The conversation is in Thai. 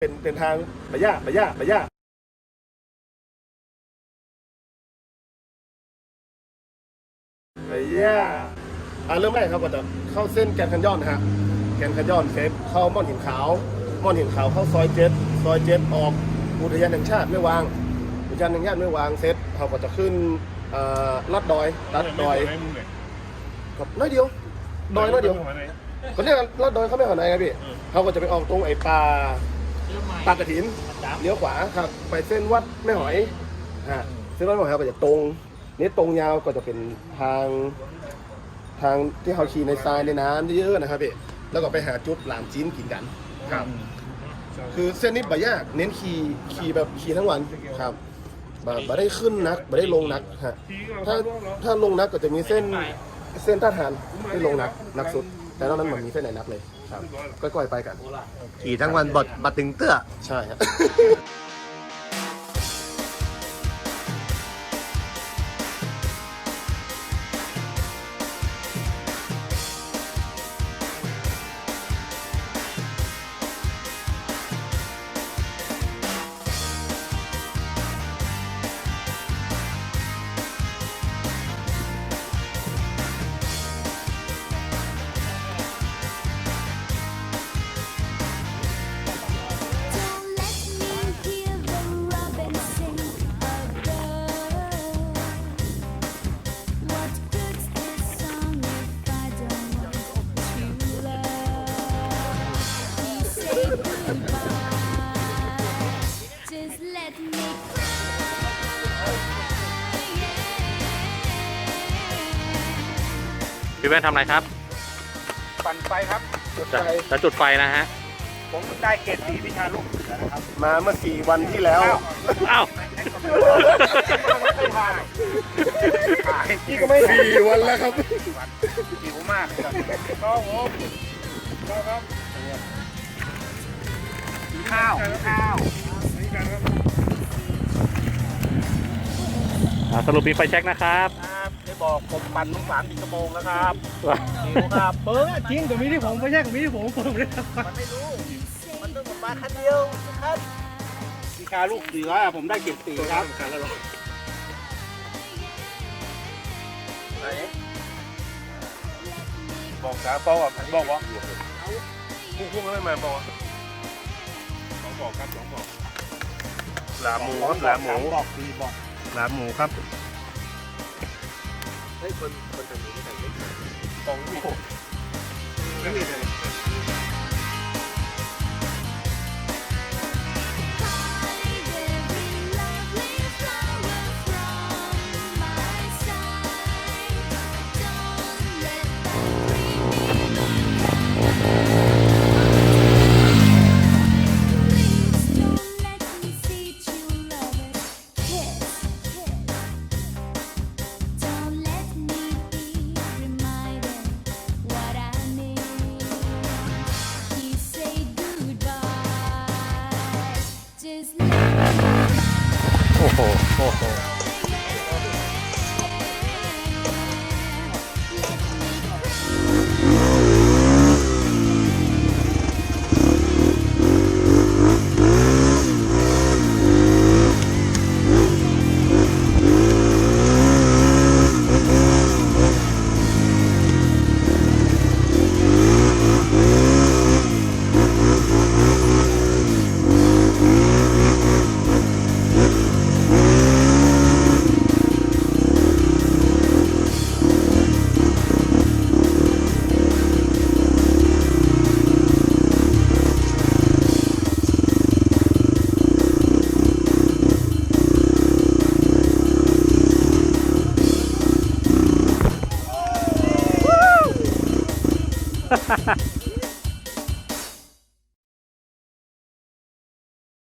เป็นเป็นทางปะยะปะยะปะยะปะยะอ่าเริ่มแรกครับก็จะเข้าเส้นแกนคันยอนนะฮะแกนคันยอนเซฟเข้าม่อนหินขาวม่อนหินขาวเข้าซอยเจ็ดซอยเจ็ดออกอุทยานแห่งชาติไม่วางอุทยานแห่งชาติไม่วางเซตเขาก็จะขึ้นอ่าลัดดอยลัดดอยครับน้อยเดียวดอยน้อยเดียวก็เรียกกันลัดดอยเขาไม่ขนาดไหนไงพี่เขาก็จะไปออกตรงไอ้ป่า ป่ากระถินเลี้ยวขวาครับ ไปเส้นวัดแม่หอยฮะเส้นวัดแม่หอยก็จะตรงนี่ตรงยาวก็จะเป็นทางทางที่เขาขี่ในทรายในน้ำเยอะๆนะครับพี่แล้วก็ไปหาจุดหลามจิ้นกินกันครับ คือเส้นนี้บ่ยากเน้นขี่ขี่แบบขี่ทั้งวันครับบ่บ่ได้ขึ้นนักบ่ได้ลงนักฮะถ้าถ้าลงนักก็จะมีเส้นเส้นต้านทานที่ลงนักนักสุด แต่นอกนั้นมันมีเส้นไหนนักเลย ครับก้อยๆไปกัน ขี่ทั้งวันบดบัดตึงเตื้อ ใช่ฮะ Don't Just let me cry. Yeah. พี่แว่นทำอะไรครับปั่นไฟครับจะจะจุดไฟนะฮะผมได้เกรดสีวิชาลูกเสือนะครับมาเมื่อสี่วันที่แล้ว อ้าวไม่ผ่านขายนี่ก็ไม่สี่วันแล้วครับ หิวมากครับก็ผมก็ครับ ข้าวข้าวอ่าสรุปมีไฟแช็กนะครับ ครับได้บอกผมปั่นทุกสามสี่ชั่วโมงแล้วครับหิวครับเปิดจริงกับมีที่ผมไม่ใช่กับมีที่ผมผมเลยมันไม่รู้ มันต้องมาคันเดียวครับวิชาลูกเสือผมได้เกรดสีครับไหนบอกสาเปาอะบอกว่าพุ่งพุ่งไม่มาบอกสอง บอกครับสองบอกหลามหมูครับหลามหมูบอกดีบอกหลามหมูครับของมีไม่มีเลย โอ้โห โอ้โห 哈哈哈